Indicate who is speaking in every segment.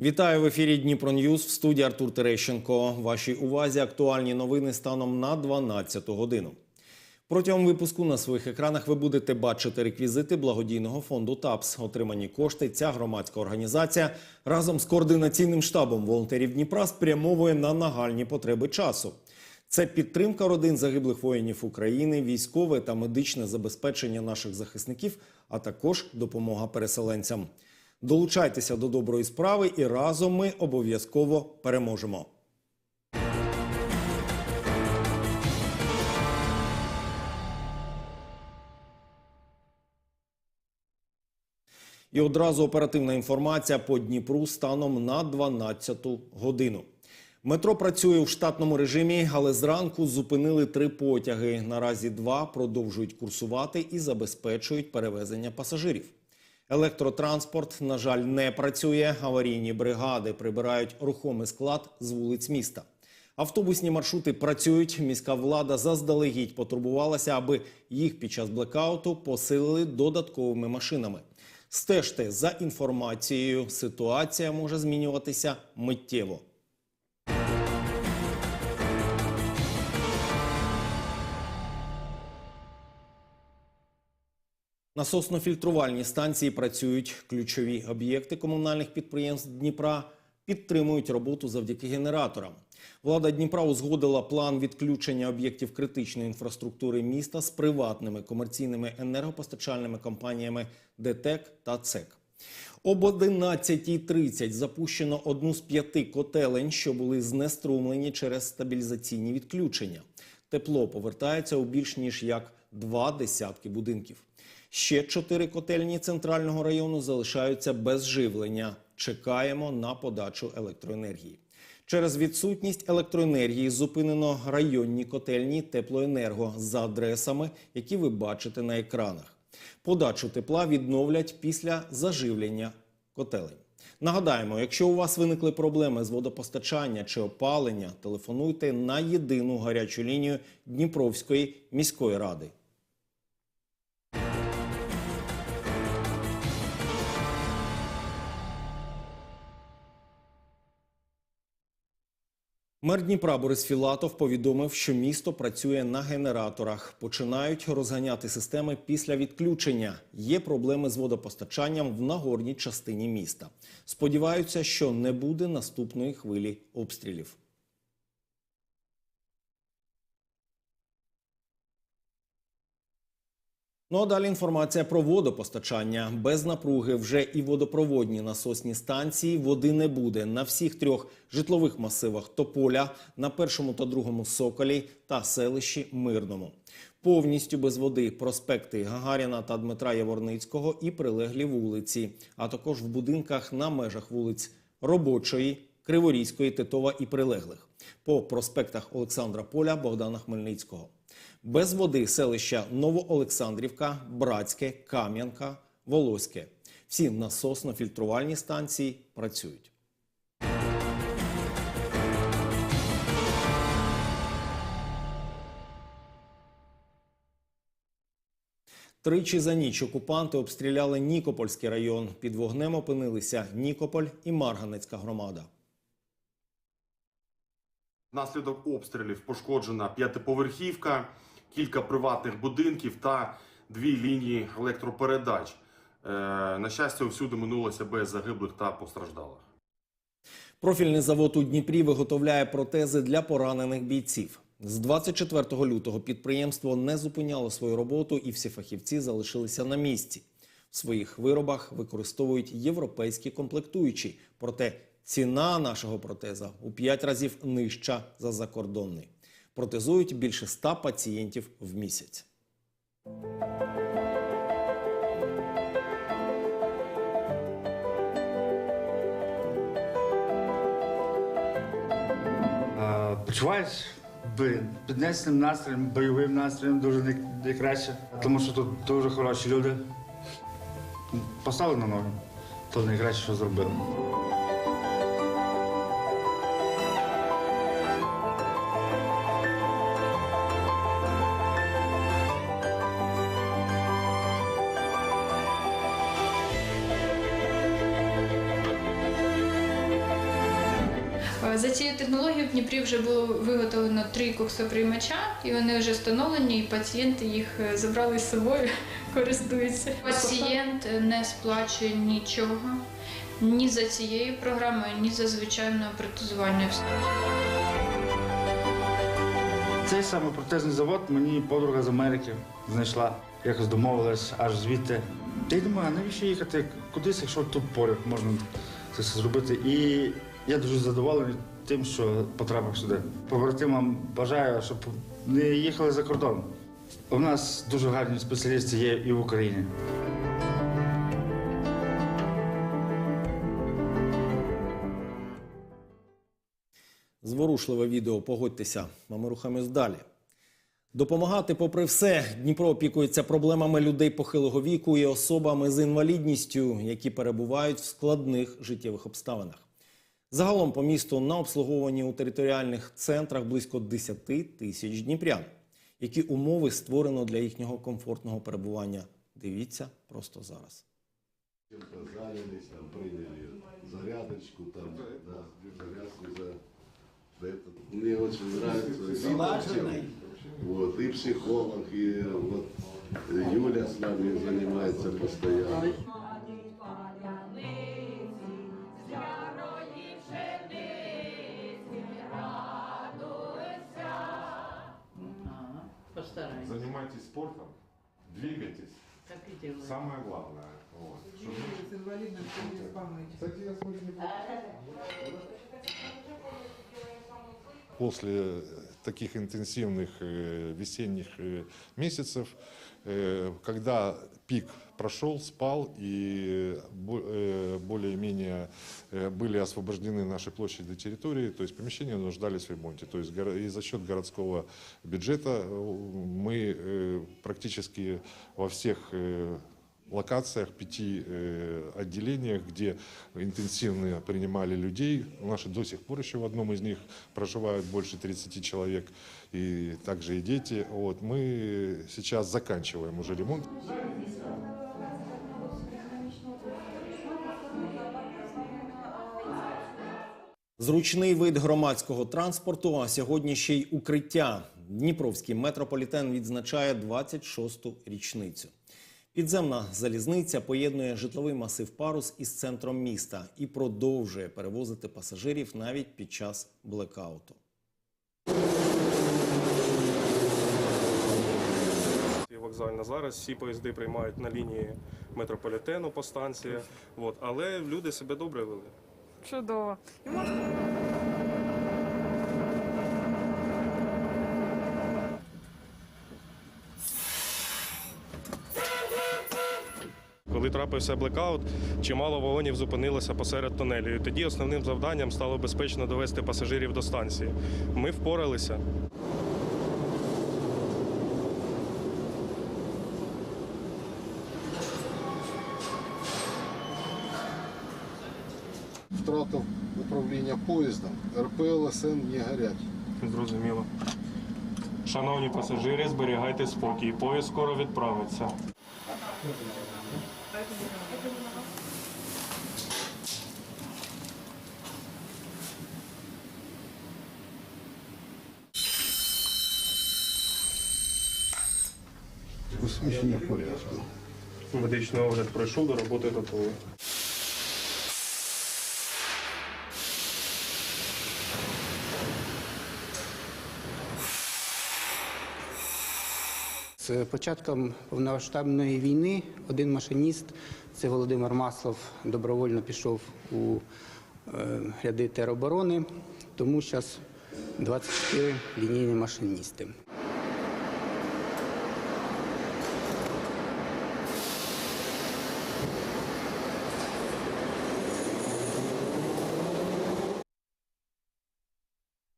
Speaker 1: Вітаю в ефірі Дніпро Ньюз в студії Артур Терещенко. Вашій увазі актуальні новини станом на 12 годину. Протягом випуску на своїх екранах ви будете бачити реквізити благодійного фонду ТАПС. Отримані кошти. Ця громадська організація разом з координаційним штабом волонтерів Дніпра спрямовує на нагальні потреби часу. Це підтримка родин загиблих воїнів України, військове та медичне забезпечення наших захисників, а також допомога переселенцям. Долучайтеся до доброї справи, і разом ми обов'язково переможемо. І одразу оперативна інформація по Дніпру станом на 12 годину. Метро працює в штатному режимі, але зранку зупинили три потяги. Наразі два продовжують курсувати і забезпечують перевезення пасажирів. Електротранспорт, на жаль, не працює. Аварійні бригади прибирають рухомий склад з вулиць міста. Автобусні маршрути працюють. Міська влада заздалегідь потурбувалася, аби їх під час блекауту посилили додатковими машинами. Стежте за інформацією. Ситуація може змінюватися миттєво. Насосно-фільтрувальні станції працюють. Ключові об'єкти комунальних підприємств Дніпра підтримують роботу завдяки генераторам. Влада Дніпра узгодила план відключення об'єктів критичної інфраструктури міста з приватними комерційними енергопостачальними компаніями ДТЕК та ЦЕК. Об 11.30 запущено одну з п'яти котелень, що були знеструмлені через стабілізаційні відключення. Тепло повертається у більш ніж як два десятки будинків. Ще чотири котельні центрального району залишаються без живлення. Чекаємо на подачу електроенергії. Через відсутність електроенергії зупинено районні котельні теплоенерго за адресами, які ви бачите на екранах. Подачу тепла відновлять після заживлення котелень. Нагадаємо, якщо у вас виникли проблеми з водопостачання чи опалення, телефонуйте на єдину гарячу лінію Дніпровської міської ради. Мер Дніпра Борис Філатов повідомив, що місто працює на генераторах. Починають розганяти системи після відключення. Є проблеми з водопостачанням в нагорній частині міста. Сподіваються, що не буде наступної хвилі обстрілів. Ну а далі інформація про водопостачання. Без напруги вже і водопроводні насосні станції води не буде на всіх трьох житлових масивах Тополя, на першому та другому Соколі та селищі Мирному. Повністю без води проспекти Гагаріна та Дмитра Яворницького і прилеглі вулиці, а також в будинках на межах вулиць Робочої, Криворізької, Титова і прилеглих по проспектах Олександра Поля, Богдана Хмельницького. Без води селища Новоолександрівка, Братське, Кам'янка, Волоське. Всі насосно-фільтрувальні станції працюють. Тричі за ніч окупанти обстріляли Нікопольський район. Під вогнем опинилися Нікополь і Марганецька громада.
Speaker 2: Внаслідок обстрілів пошкоджена п'ятиповерхівка, кілька приватних будинків та дві лінії електропередач. Е, На щастя, всюди минулося без загиблих та постраждалих.
Speaker 1: Профільний завод у Дніпрі виготовляє протези для поранених бійців. З 24 лютого підприємство не зупиняло свою роботу, і всі фахівці залишилися на місці. В своїх виробах використовують європейські комплектуючі. Проте ціна нашого протеза у 5 разів нижча за закордонний. Протезують більше 100 пацієнтів в місяць.
Speaker 3: Почуваєш піднесеним настроєм, бойовим настроєм дуже найкраще, тому що тут дуже хороші люди. Поставили на ноги, то найкраще, що зробили.
Speaker 4: За в Дніпрі вже було виготовлено три коксоприймача, і вони вже встановлені, і пацієнти їх е, забрали з собою, користуються. Пацієнт не сплачує нічого ні за цією програмою, ні за звичайне протезування.
Speaker 3: Цей саме протезний завод мені подруга з Америки знайшла. Якось домовилась аж звідти. Й думаю, а навіщо їхати кудись, якщо тут поряд можна це зробити. І я дуже задоволений тим, що потрапив сюди. Побратимам бажаю, щоб не їхали за кордон. У нас дуже гарні спеціалісти є і в Україні.
Speaker 1: Зворушливе відео, погодьтеся, а ми рухаємось далі. Допомагати, попри все, Дніпро опікується проблемами людей похилого віку і особами з інвалідністю, які перебувають в складних життєвих обставинах. Загалом по місту на обслуговуванні у територіальних центрах близько 10 тисяч дніпрян. Які умови створено для їхнього комфортного перебування? Дивіться просто зараз.
Speaker 5: Чем-то занялись, там приняли зарядочку, там, да, зарядку за за это. Мне очень нравится. Налаженный. Вот, и психолог, и вот Юля с нами занимается постоянно.
Speaker 6: Так.
Speaker 7: Самое главное. Вот. Чтобы-
Speaker 8: с инвалидностью не исполнитель.
Speaker 7: Кстати, я смотрю,
Speaker 9: после таких интенсивных э, весенних э, месяцев, э, когда пик прошел, спал и бо- э, более-менее э, были освобождены наши площади территории, то есть помещения нуждались в ремонте. То есть и за счет городского бюджета э, мы э, практически во всех э, локациях, пяти э, отделениях, где интенсивно принимали людей. Наши до сих пор еще в одном из них проживают больше 30 человек, и также и дети. Вот, мы сейчас заканчиваем уже ремонт.
Speaker 1: Зручний вид громадського транспорту, а сьогодні ще й укриття. Дніпровський метрополітен відзначає 26-ту річницю. Підземна залізниця поєднує житловий масив парус із центром міста і продовжує перевозити пасажирів навіть під час блекауту.
Speaker 10: Вокзальна зараз всі поїзди приймають на лінії метрополітену по станції. От, але люди себе добре вели.
Speaker 8: Чудово.
Speaker 10: Коли трапився блекаут, чимало вагонів зупинилося посеред тунелю. І тоді основним завданням стало безпечно довести пасажирів до станції. Ми впоралися.
Speaker 5: Втратив управління поїздом, РПЛ СН не горять.
Speaker 10: Зрозуміло. Шановні пасажири, зберігайте спокій. Поїзд скоро відправиться.
Speaker 5: В порядку.
Speaker 10: Медичний огляд пройшов, до роботи готовий.
Speaker 11: Початком повномасштабної війни один машиніст, це Володимир Маслов, добровольно пішов у е, ряди тероборони, тому зараз 24 лінійні машиністи.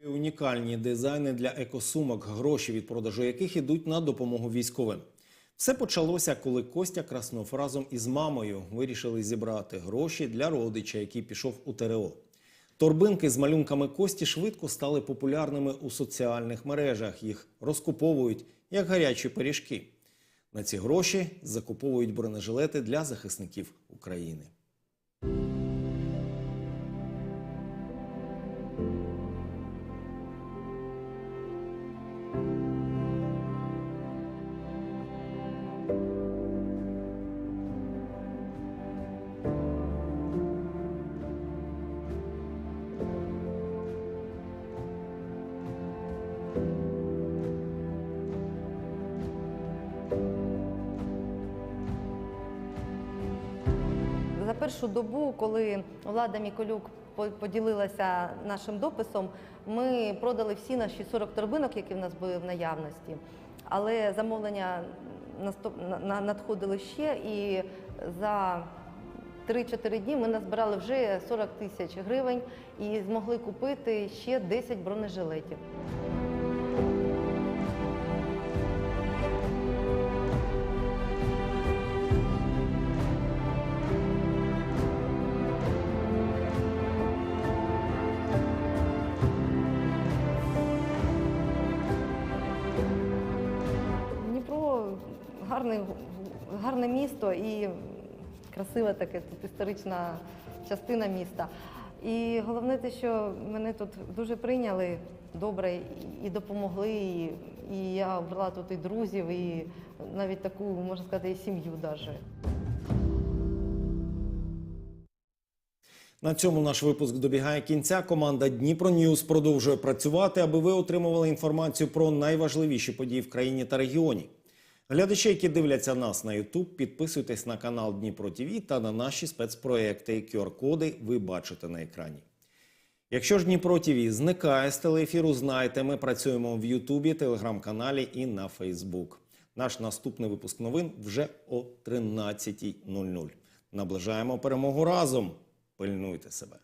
Speaker 1: І Унікальні дизайни для екосумок, гроші від продажу яких ідуть на допомогу військовим. Все почалося, коли Костя Краснов разом із мамою вирішили зібрати гроші для родича, який пішов у ТРО. Торбинки з малюнками Кості швидко стали популярними у соціальних мережах. Їх розкуповують як гарячі пиріжки. На ці гроші закуповують бронежилети для захисників України.
Speaker 6: Першу добу, коли влада Міколюк по- поділилася нашим дописом, ми продали всі наші 40 торбинок, які в нас були в наявності. Але замовлення надходили ще, і за 3-4 дні ми назбирали вже 40 тисяч гривень і змогли купити ще 10 бронежилетів. Гарне, гарне місто і красиве таке тут історична частина міста. І головне те, що мене тут дуже прийняли добре і допомогли. І, і я обрала тут і друзів, і навіть таку, можна сказати, і сім'ю навіть.
Speaker 1: На цьому наш випуск добігає кінця. Команда Дніпро Ньюз продовжує працювати, аби ви отримували інформацію про найважливіші події в країні та регіоні. Глядачі, які дивляться нас на YouTube, підписуйтесь на канал Дніпро ТВ та на наші спецпроекти. QR-коди ви бачите на екрані. Якщо ж Дніпро ТВ зникає з телеефіру, знайте, ми працюємо в Ютубі, телеграм-каналі і на Фейсбук. Наш наступний випуск новин вже о 13.00. Наближаємо перемогу разом. Пильнуйте себе.